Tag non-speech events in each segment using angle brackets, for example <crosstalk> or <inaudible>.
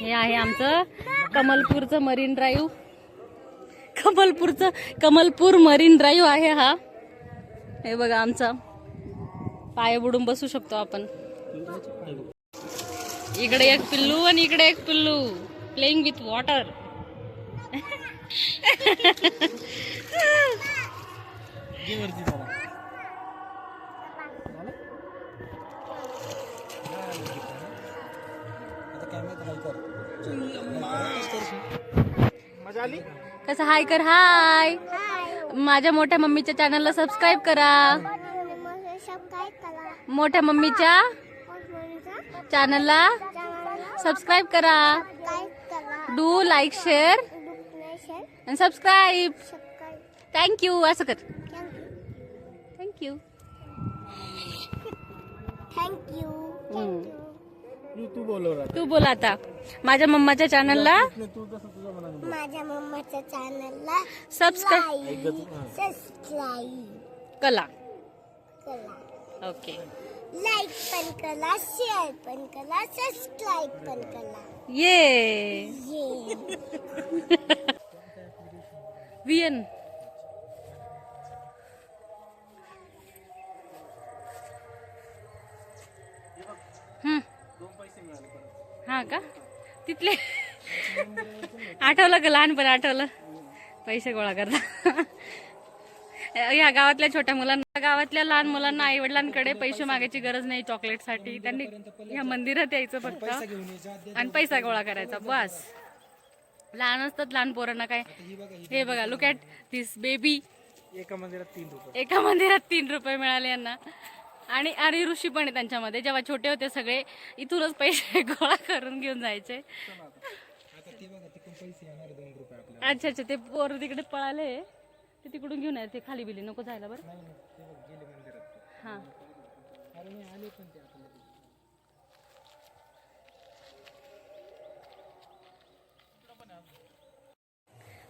हे आहे आमचं कमलपूरचं मरीन ड्राईव्ह. कमलपूरचं कमलपूर मरीन ड्राईव्ह आहे हा. हे बघा आमचा. पाय बुडून बसू शकतो आपण. इकडे एक पिल्लू आणि इकडे एक पिल्लू. प्लेइंग विथ वॉटर मजा आली कसं? हाय कर. हाय माझ्या मोठ्या मम्मीच्या चॅनलला सबस्क्राईब करा. मोठ्या मम्मीच्या चॅनलला सबस्क्राईब करा. डू लाईक शेअर आणि सबस्क्राईब थँक्यू असं कर. थँक्यू थँक्यू तू बोलव तू बोल आता. माझ्या मम्माच्या चॅनलला तू कसं माझ्या मम्माच्या चॅनलला सबस्क्राईब सबस्क्राईब कला. करा ओके लाईक पण करा शेअर पण करा सबस्क्राईब पण करा ये ये वियन का लहानपण आठवलं. पैसे गोळा करता. या गावातल्या छोट्या मुलांना गावातल्या लहान मुलांना आई वडिलांकडे पैसे मागायची गरज नाही चॉकलेटसाठी. त्यांनी या मंदिरात यायचं फक्त. आणि पैसा गोळा करायचा. बस. लहान असतात लहान पोरांना काय? हे बघा लुक ॲट दिस बेबी एका मंदिरात तीन रुपये. एका मंदिरात तीन रुपये मिळाले यांना. आणि आणि ऋषी पण आहे त्यांच्यामध्ये. जेव्हा छोटे होते सगळे इथूनच पैसे <laughs> गोळा करून घेऊन जायचे. आता ती बघा तिकडून पैसे येणार आहे दोन रुपये आपल्याला. अच्छा अच्छा ते पोर तिकडे पळाले ते तिकडून घेऊन येते खाली बिली नको जायला बरं. नाही नाही ते बघ गेले मंदिरात. हां. अरे नाही आले पण ते आपल्याला.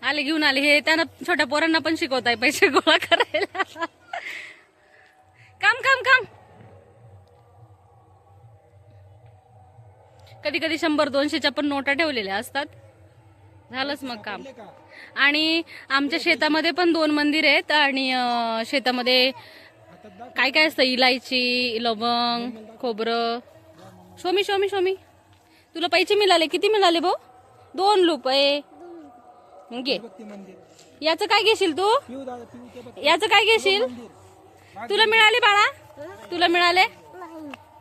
आले घेऊन आले हे त्यांना छोट्या पोरांना पण शिकवत आहे पैसे गोळा करायला. <laughs> काम काम काम. कधी कधी शंभर दोनशेच्या पण नोटा ठेवलेल्या असतात. झालंच मग काम. आणि आमच्या शेतामध्ये पण दोन मंदिर आहेत आणि शेतामध्ये काय काय असतं? इलायची लवंग खोबरं. शोमी शोमी शोमी. तुला पैसे मिळाले? किती मिळाले भाऊ? दोन रुपये. घे. याचं काय घेशील तू? याचं काय घेशील? तुला मिळाले बाळा? तुला मिळाले?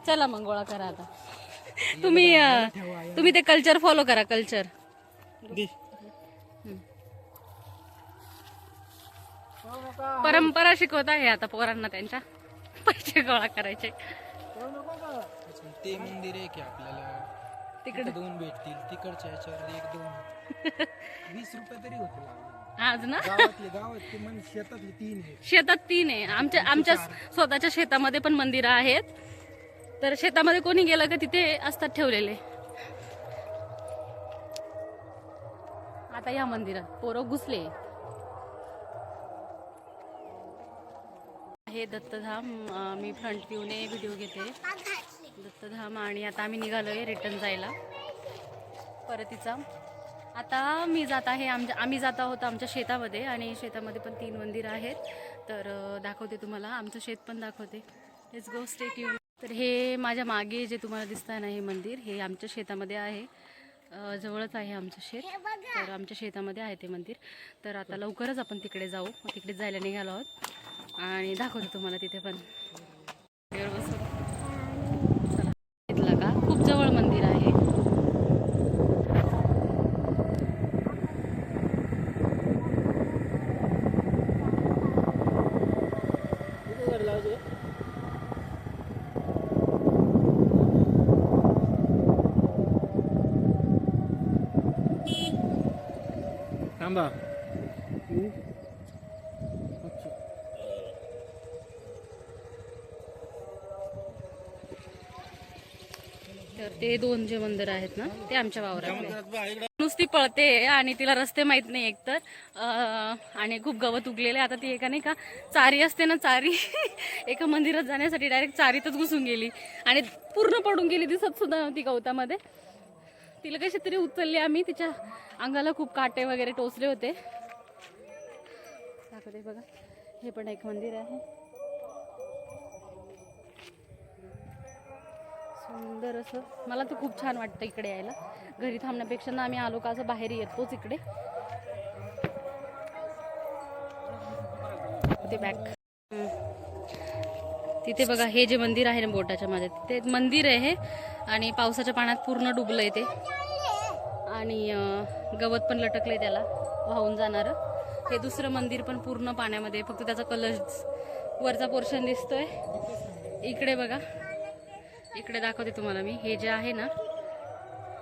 चला मग गोळा करा आता. <laughs> तुम्ही अं, तुम्ही ते कल्चर फॉलो करा कल्चर दे. परंपरा शिकवत आहे आता पोरांना त्यांच्या. पैसे गोळा करायचे. ते मंदिर आहे की आपल्याला? तिकडे. दोन भेटतील. तिकडच्या याच्यावर एक दोन. <laughs> वीस रुपये तरी होतील आज ना? गावातले म्हणजे शेतातले तीन आहे शेतात तीन आहे. आमच्या आमच्या स्वतःच्या शेतामध्ये पण मंदिरं आहेत. तर शेतामध्ये कोणी गेलं का तिथे असतात ठेवलेले. आता या मंदिरात पोरं घुसले. हे दत्तधाम मी फ्रंट व्ह्यूने व्हिडिओ घेते. दत्तधाम आणि आता आम्ही निघालोय रिटर्न जायला. परतीचा आता मी जात आहे आमच्या आम्ही जात आहोत आमच्या शेतामध्ये आणि शेतामध्ये पण तीन मंदिरं आहेत. तर दाखवते तुम्हाला. आमचं शेत पण दाखवते. लेट्स गो स्टेट यू तर हे माझ्या मागे जे तुम्हाला दिसत आहे ना हे मंदिर हे आमच्या शेतामध्ये आहे. जवळच आहे आमचं शेत. तर आमच्या शेतामध्ये आहे ते मंदिर. तर आता लवकरच आपण तिकडे जाऊ. तिकडे जायला निघालो आहोत. आणि दाखवते तुम्हाला तिथे पण. गाडीवर बसून चला घेतलं का खूप जवळ मंदिर आहे थांबा तर ते दोन जे मंदिर आहेत ना ते आमच्या वावरातले नुसती पळते आणि तिला रस्ते माहीत नाही एकतर. अं, आणि खूप गवत उगलेलं आता ती एका नाही का चारी असते ना चारी. <laughs> एका मंदिरात जाण्यासाठी डायरेक्ट चारीतच घुसून गेली. आणि पूर्ण पडून गेली दिसत सुद्धा नव्हती गवतामध्ये. तिला कशी तरी उचलली आम्ही. तिच्या अंगाला खूप काटे वगैरे टोचले होते. दाखवते बघा. हे पण एक मंदिर आहे. सुंदर असं. मला तर खूप छान वाटतं इकडे यायला. घरी थांबण्यापेक्षा ना आम्ही आलो का असं बाहेर येतोच इकडे. ते बॅक तिथे बघा हे जे मंदिर आहे ना बोटाच्या मध्ये ते मंदिर आहे हे आणि पावसाच्या पाण्यात पूर्ण डुबलंय ते. आणि गवत पण लटकलंय त्याला वाहून जाणारं. हे दुसरं मंदिर पण पूर्ण पाण्यामध्ये फक्त त्याचा कलश वरचा पोर्शन दिसतोय. इकडे बघा इकडे दाखवते तुम्हाला मी. हे जे आहे ना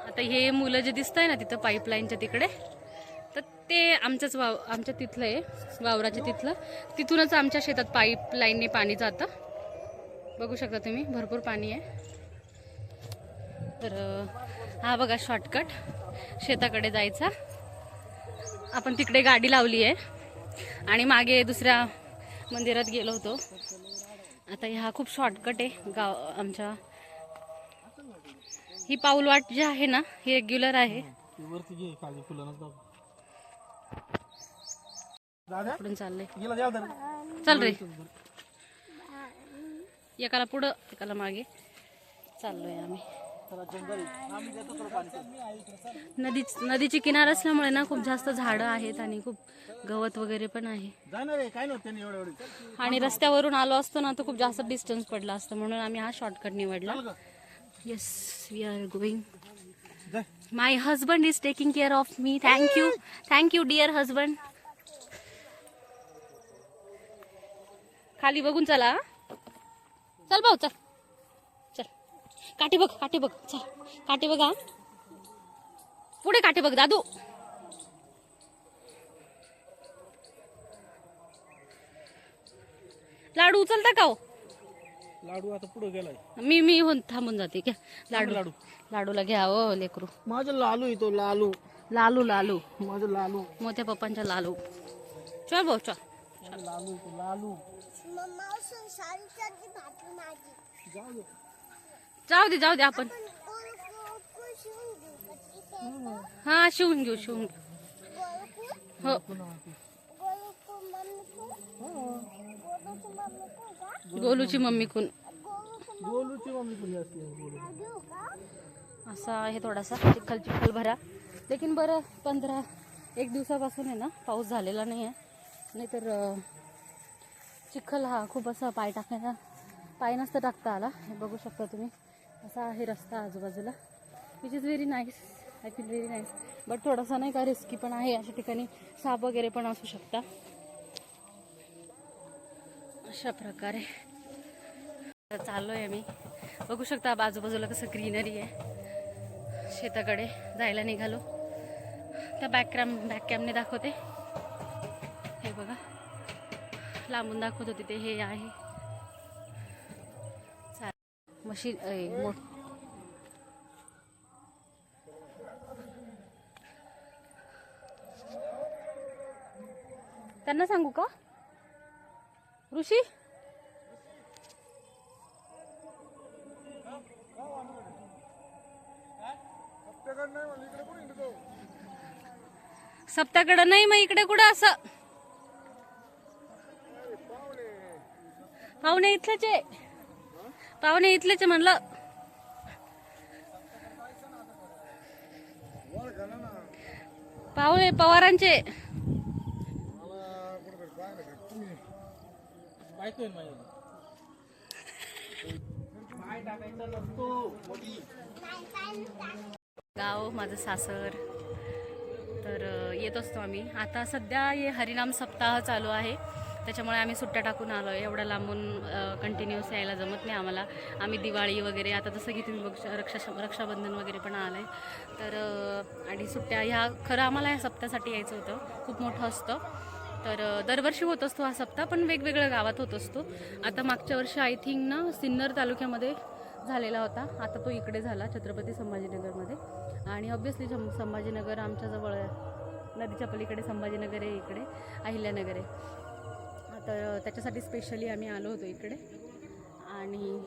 आता हे मुलं जे दिसत आहे ना तिथं पाईपलाईनच्या तिकडे तर ते आमच्याच वाव आमच्या तिथलं आहे वावराच्या तिथलं. तिथूनच आमच्या शेतात पाईपलाईनने पाणी जातं. बघू शकता तुम्ही भरपूर पाणी आहे. तर हा बघा शॉर्टकट शेताकडे जायचा. आपण तिकडे गाडी लावली आहे. आणि मागे दुसऱ्या मंदिरात गेलो होतो. आता हा खूप शॉर्टकट आहे गाव आमच्या. ही पाऊलवाट जी आहे ना ही रेग्युलर आहे. चाललंय. चल रे. एकाला पुढं एकाला मागे. चाललोय आम्ही. नदी नदीची किनार असल्यामुळे ना खूप जास्त झाडं आहेत आणि खूप गवत वगैरे पण आहे. आणि रस्त्यावरून आलो असतो ना तर खूप जास्त डिस्टन्स पडला असतं. म्हणून आम्ही हा शॉर्टकट निवडला. येस वी आर गोईंग जाय. My husband is taking care of me thank you thank you dear husband खाली बघून चला. चल भाऊ चल. चल. काठी बघ काठी बघ. चल. काठी बघा पुढे काठी बघ दादू. लाडू उचलता का हो? लाडू आता पुढे गेलाय. मी मी होऊन थांबून जाते घ्या. लाडू लाडू. लाडूला घ्या हो लेकरू. माझं लालू आहे तो लालू. लालू लालू. माझं लालू. मोठ्या पप्पांच्या लालू. चल भाऊ चल. लालू आहे तो लालू मावसून सारी चटणी भाकरी माझी जाऊ दे जाऊ दे जाऊ दे आपण पण गोलकुल शिवून घेऊ का तिथे हा शिवून घेऊ शिवून घेऊ गोलकुल हो। गोलकुल मम्मी को गोलूची मम्मी को का गोलूची मम्मी कोण गोलूची। गोलूची मम्मी पण असते गोलू मम्मी घेऊ का असा आहे थोडासा चिखल चिखल भरा. लेकिन बरं पंधरा एक दिवसापासून आहे ना पाऊस झालेला नाही आहे नाहीतर अं, चिखल हा खूप असा पाय टाकायला पाय नसतं टाकता आला. हे बघू शकता तुम्ही. असा आहे रस्ता आजूबाजूला. Which is very nice I feel very nice but थोडासा नाही का रिस्की पण आहे अशा ठिकाणी. साप वगैरे पण असू शकता. अशा प्रकारे चाललो चाललोय आम्ही. बघू शकता आजूबाजूला कसं ग्रीनरी आहे. शेताकडे जायला निघालो. त्या बॅक कॅम बॅक कॅमने दाखवते. हे बघा. लांबून दाखवत होते ते हे आहे. मशीन मोठ त्यांना सांगू का? ऋषी? सप्ताकडं नाही मग इकडे कुठं असं? पाहुणे इथलेच. आहे पाहुणे इथलेच आहे म्हणलं. पाहुणे पवारांचे. बायको गाव माझं सासर. तर येत असतो आम्ही. आता सध्या हे हरिनाम सप्ताह चालू आहे. त्याच्यामुळे आम्ही सुट्ट्या टाकून आलो आहे. एवढ्या लांबून कंटिन्युअस यायला जमत नाही आम्हाला. आम्ही दिवाळी वगैरे आता जसं की तुम्ही बघ रक्षा रक्षाबंधन वगैरे पण आलं आहे तर आणि सुट्ट्या ह्या खरं आम्हाला ह्या सप्त्यासाठी यायचं होतं. खूप मोठं असतं. तर दरवर्षी होत असतो हा सप्ताह पण वेगवेगळ्या गावात होत असतो. आता मागच्या वर्षी आय थिंक ना सिन्नर तालुक्यामध्ये झालेला होता. आता तो इकडे झाला छत्रपती संभाजीनगरमध्ये. आणि ऑब्विसली संभाजीनगर आमच्याजवळ आहे. नदीच्या पलीकडे संभाजीनगर आहे इकडे अहिल्यानगर आहे. तर त्याच्यासाठी स्पेशली आम्ही आलो होतो इकडे. आणि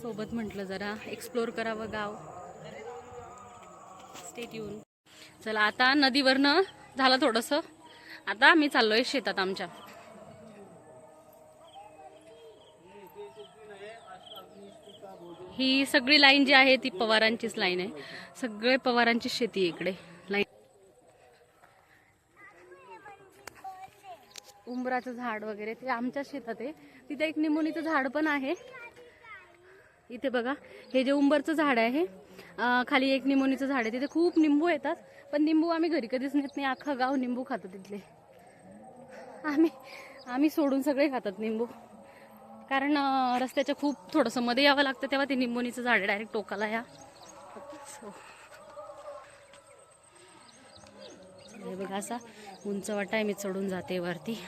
सोबत म्हटलं जरा एक्सप्लोर करावं गाव. स्टेट येऊन चला आता नदीवरनं झालं थोडंसं. आता मी चाललोय शेतात आमच्या. ही सगळी लाईन जी आहे ती पवारांचीच लाईन आहे. सगळे पवारांची शेती आहे इकडे. लाईन झाड वगैरे ते आमच्या शेतात आहे. तिथे एक निमोनीचं झाड पण आहे. इथे बघा हे जे उंबरचं झाड आहे खाली एक निमोनीचं झाड आहे. तिथे खूप निंबू येतात पण निंबू आम्ही घरी कधीच नेत नाही. अख्खा गाव निंबू खातो तिथले. आम्ही आम्ही सोडून सगळे खातात निंबू. कारण रस्त्याच्या खूप थोडंसं मध्ये यावं लागतं तेव्हा ते निंबोनीचं झाड डायरेक्ट टोकाला या. सो हे बघा असा उंच वाटा आहे मी चढून जाते वरती.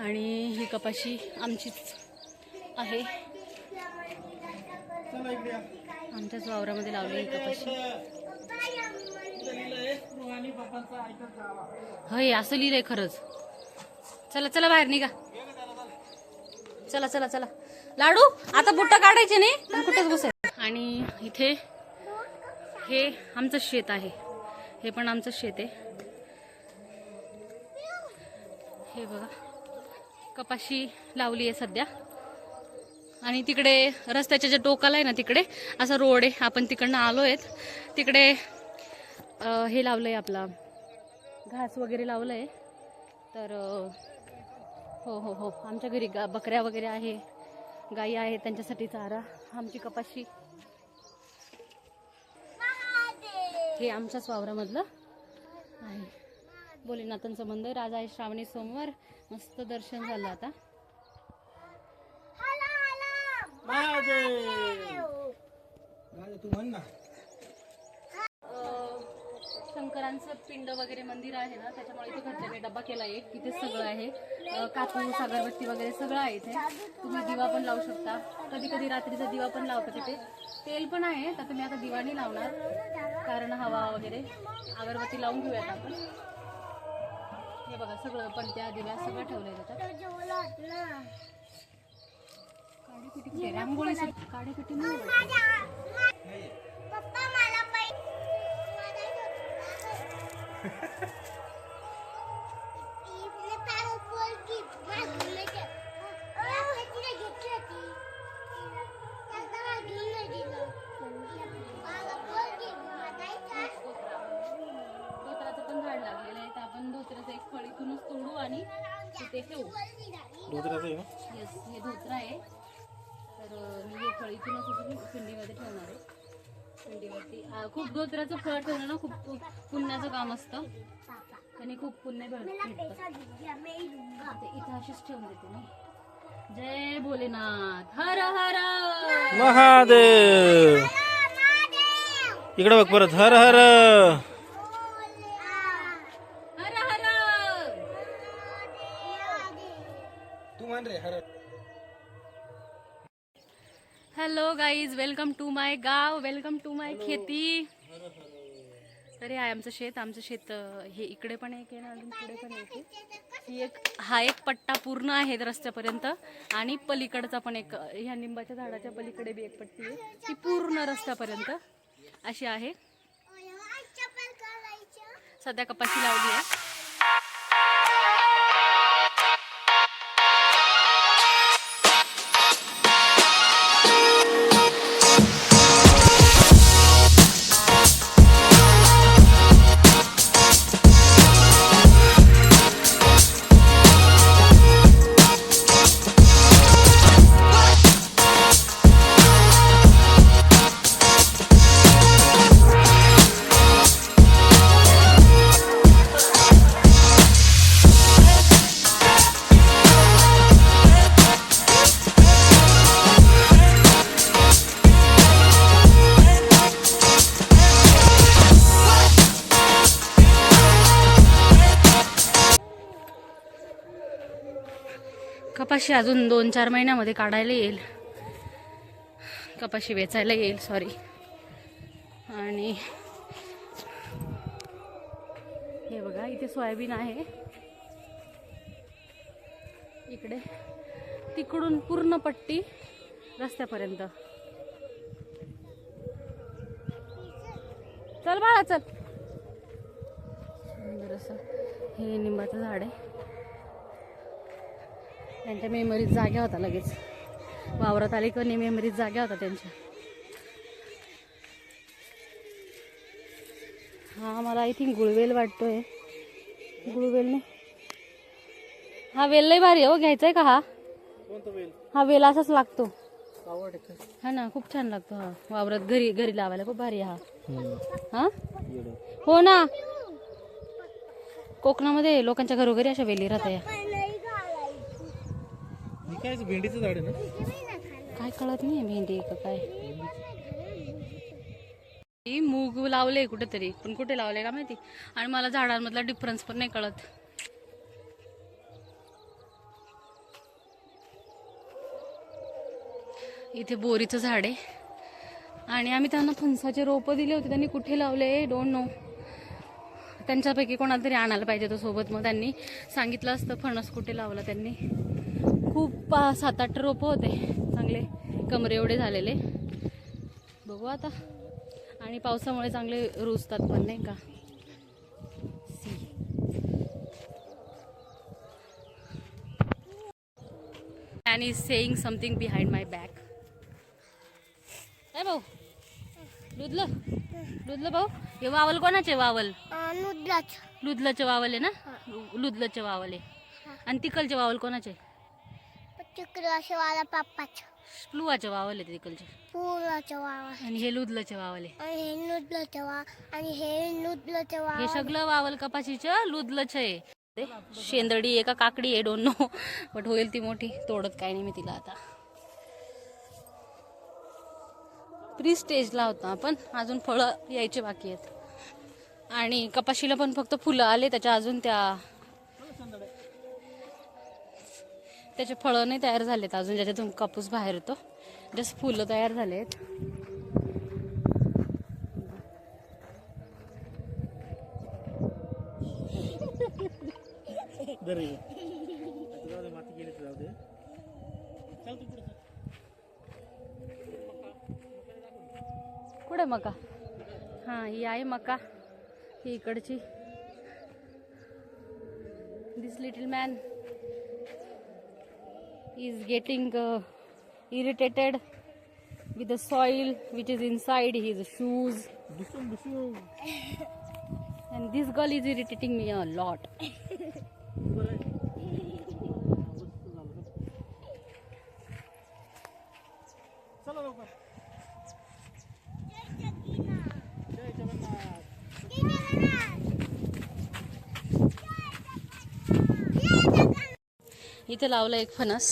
आणि ही कपाशी आमचीच आहे. आमच्याच वावरामध्ये लावली ही कपाशी. होय असं लिहिलंय खरंच. चला चला बाहेर निघा. चला चला चला. लाडू आता बुट्टा काढायचे नाही पण कुठेच बसाय आणि इथे हे आमचं शेत आहे. हे पण आमचं शेत आहे. हे बघा. कपाशी लावली आहे सध्या. आणि तिकडे रस्त्याच्या ज्या टोकाला आहे ना तिकडे असा रोड आहे. आपण तिकडनं आलो आहेत तिकडे हे लावलं आहे आपला घास वगैरे लावलं आहे तर हो हो हो. आमच्या घरी गा बकऱ्या वगैरे आहे. गाई आहेत त्यांच्यासाठी चारा. आमची कपाशी. हे आमच्याच वावरामधलं आहे. बोले नातन मंदिर. आज आहे श्रावणी सोमवार. मस्त दर्शन झालं आता. शंकरांचं पिंड वगैरे मंदिर आहे ना त्याच्यामुळे इथे घरच्याने डब्बा केला एक तिथे सगळं आहे. कापूस अगरबत्ती वगैरे सगळं आहे इथे. तुम्ही दिवा पण लावू शकता. कधी कधी रात्रीचा दिवा पण लावता तिथे तेल पण आहे तर तुम्ही आता दिवा नाही लावणार. कारण हवा वगैरे. अगरबत्ती लावून घेऊयात आपण. हे बघा सगळं पण त्या दिव्या सगळं काडीपिटी कुठे? रांगोळी काडीपिटी नाही झाड लागलेलं आहे. तर आपण धोत्राचं एक फळ इथूनच तोडू आणि तिथे ठेवू. येस हे धोत्र आहे. तर मी हे फळ इथूनच उचलून पिंडीमध्ये ठेवणार आहे. खूप धोत्राचं फळ ठेवलं ना खूप खूप पुण्याचं काम असतं. आणि खूप पुण्य भेट भेटतं. ते इथं अशीच ठेवून देते मी. जय भोलेनाथ. हर हर. महादेव! इकडे बघ परत. Har Har. Hello guys welcome to my गाव वेलकम टू माय खेती. तर हे आहे आमचं शेत आमचं शेत हे इकडे पण एक आहे ना अजून पुढे पण एक आहे. ही एक हा एक पट्टा पूर्ण आहे रस्त्यापर्यंत. आणि पलीकडचा पण एक ह्या निंबाच्या झाडाच्या पलीकडे बी एक पट्टी आहे. ती पूर्ण रस्त्यापर्यंत अशी आहे. सध्या कपाशी लावली आहे. कपाशी अजून दोन चार महिन्यामध्ये काढायला येईल. कपाशी वेचायला येईल सॉरी आणि हे बघा इथे सोयाबीन आहे. इकडे तिकडून पूर्ण पट्टी रस्त्यापर्यंत. चल बाळा चल. सुंदर असं हे निंबाचं झाड आहे. त्यांच्या मेमरीत जाग्या होता लगेच. वावरात आले का मेमरीत जाग्या होता त्यांच्या. हा मला आय थिंक गुळवेल वाटतोय. गुळवेल नाही. हा वेल लय भारी हो घ्यायचा आहे का हा? हा वेल असाच लागतो. हा ना खूप छान लागतो हा. वावरात घरी घरी लावायला खूप भारी हा. हा? हो ना. कोकणामध्ये लोकांच्या घरोघरी अशा वेली राहत्या काय भेंडीचं झाड आहे ना? काय कळत नाही भेंडी का काय? मूग लावले कुठेतरी पण कुठे लावले का माहिती? आणि मला झाडांमधला डिफरन्स पण नाही कळत. इथे बोरीचं झाड आहे. आणि आम्ही त्यांना फणसाचे रोपं दिले होते त्यांनी कुठे लावले डोंट नो त्यांच्यापैकी कोणाला तरी आणायला पाहिजे तो सोबत मग त्यांनी सांगितलं असतं फणस कुठे लावला त्यांनी. खूप सात आठ रोपं होते. चांगले कमरे एवढे झालेले. बघू आता. आणि पावसामुळे चांगले रुजतात पण नाही का? See. And is saying something behind my back. काय भाऊ? लुदलं? लुदलं भाऊ? हे वावल कोणाचे वावल? लुदलंचे. वावल आहे ना? लुदलंचे वावल आहे. आणि तिकलचे वावल कोणाचे? असे वाला पप्पाच प्लुवाचे वावल आहे तिकलचे पुराचा वावा आणि हे लुदलंचे वावल आणि हे नुडलाचा वा आणि हे नुडलाचा वा हे सगळं वावल कपाशीचं लुदलंच. आहे ते शेंदडी आहे का काकडी आहे डोन नो बट होईल ती मोठी तोडत काय नाही मी तिला आता. प्री स्टेजला होता आपण अजून फळं यायचे बाकी आहेत. आणि कपाशीला पण फक्त फुलं आले त्याच्या अजून त्या त्याचे फळं नाही तयार झालेत अजून ज्याच्यातून कापूस बाहेर येतो. जस्ट फुलं तयार झालेत. दर. जाऊ दे माती गेली तर जाऊ दे चल तू पुढे कुठे मका? हां ही आहे मका. ही इकडची. This little man is getting irritated with the soil which is inside his shoes दुसून दुसून and this girl is irritating me a lot चला लवकर. इथे लावलं एक फणस.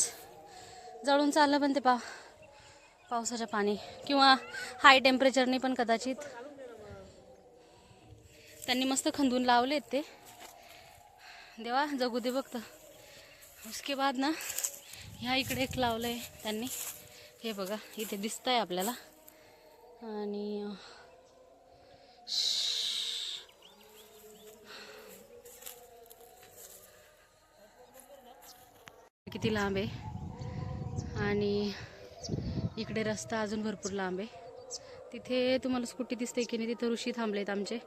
जळून चाललं पण ते पा पावसाच्या पाणी. किंवा हाय टेम्परेचरने पण कदाचित त्यांनी मस्त खंदून लावलेत ते. देवा जगू दे बघत उसके बाद ना ह्या इकडे एक लावलं आहे त्यांनी. हे बघा इथे दिसतंय आपल्याला. आणि किती लांब आहे. आणि इकडे रस्ता अजून भरपूर लांब आहे. तिथे तुम्हाला स्कूटी दिसते की नाही तिथं ऋषी थांबले आहेत आमचे.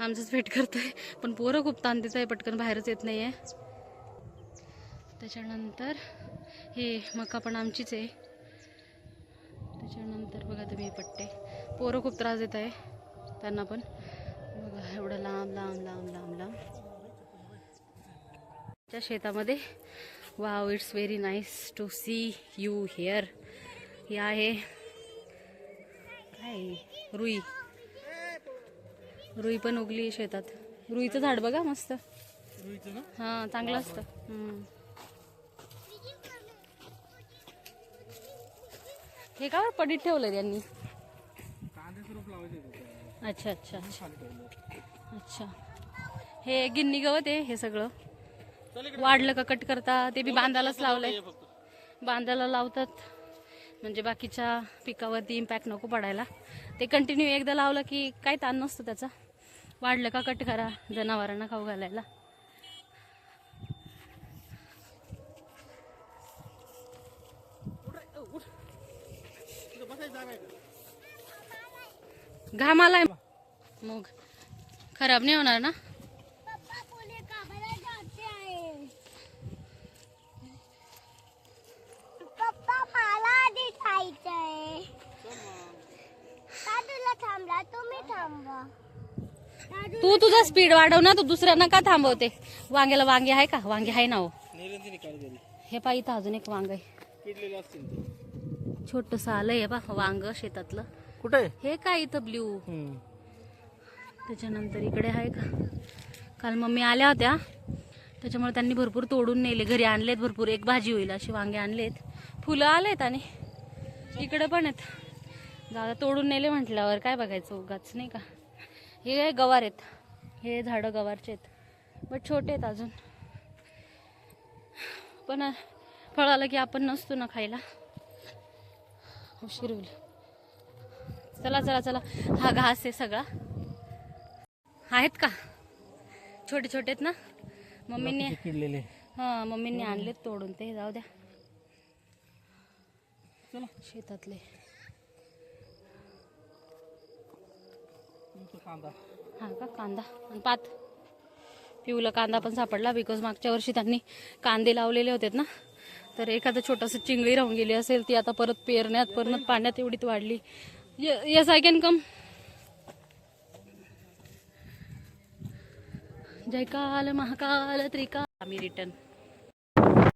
आमचंच वेट आहे पण पोरं खूप ताण देत आहे पटकन बाहेरच येत नाही आहे त्याच्यानंतर हे मका पण आमचीच आहे. त्याच्यानंतर बघा तुम्ही पट्टे. पोरं खूप त्रास देत आहे त्यांना पण. बघा एवढं लांब लांब लांब लांब लांब. च्या शेतामध्ये wow it's very nice to see you here ही आहे काय रुई रुई पण उगली शेतात. रुईचं झाड बघा मस्त. हां चांगलं असतं. हे का पडीत ठेवलं त्यांनी अच्छा अच्छा अच्छा. अच्छा. हे गिन्नी गवत आहे हे सगळं. वाढलं का कट करता? ते बी बांधायलाच लावलंय. बांधायला लावतात. म्हणजे बाकीच्या पिकावरती इम्पॅक्ट नको पडायला. ते कंटिन्यू एकदा लावलं की काही ताण नसतो त्याचा. वाढलं का कट करा जनावरांना खाऊ घालायला. तिथं बसायची जागा आहे. का? घाम आलाय मग. खराब नाही होणार ना पप्पा बोले कामाला जाते आहे पप्पा मला खायचंय का तुला थांबला तुम्ही थांबवा. दादू तू तुझा स्पीड वाढव ना तू दुसऱ्यांना का थांबवते? वांग्याला वांगे आहे का? वांगे आहे ना हो. निरंजनी काढ घरी हे पाहिजे इथं अजून एक वांग आहे. किडलेले असतील ते. छोटस आलंय बा वांग शेतातलं. कुठे हे काय इथं ब्ल्यू त्याच्यानंतर इकडे आहे का? काल मम्मी आल्या होत्या. त्याच्यामुळे त्यांनी भरपूर तोडून नेले. घरी आणलेत भरपूर. एक भाजी होईल अशी वांगे आणलेत. फुलं आलेत आणि इकडे पण आहेत. जागा तोडून नेले म्हटल्यावर काय बघायचं उगाच नाही का? हे काय गवार आहेत. हे झाडं गवारचे आहेत. बट छोटे आहेत अजून. पण फळ आलं की आपण नसतो ना खायला. उशीर होईल. चला चला चला. हा घास आहे सगळा. आहेत का? छोटे छोटे आहेत ना? मम्मीने हा मम्मीने आणलेत तोडून. ते जाऊ द्या. शेतातले. कांदा. हा का? कांदा आणि पात. पिवला कांदा पण सापडला बिकॉज मागच्या वर्षी त्यांनी कांदे लावलेले होते ना. तर एखादं छोटंसं चिंगळी राहून गेली असेल ती आता परत पेरण्यात परत पाण्यात एवढीच वाढली. Yes I can come Jai काल महाकाल त्रिकाल. आम्ही रिटर्न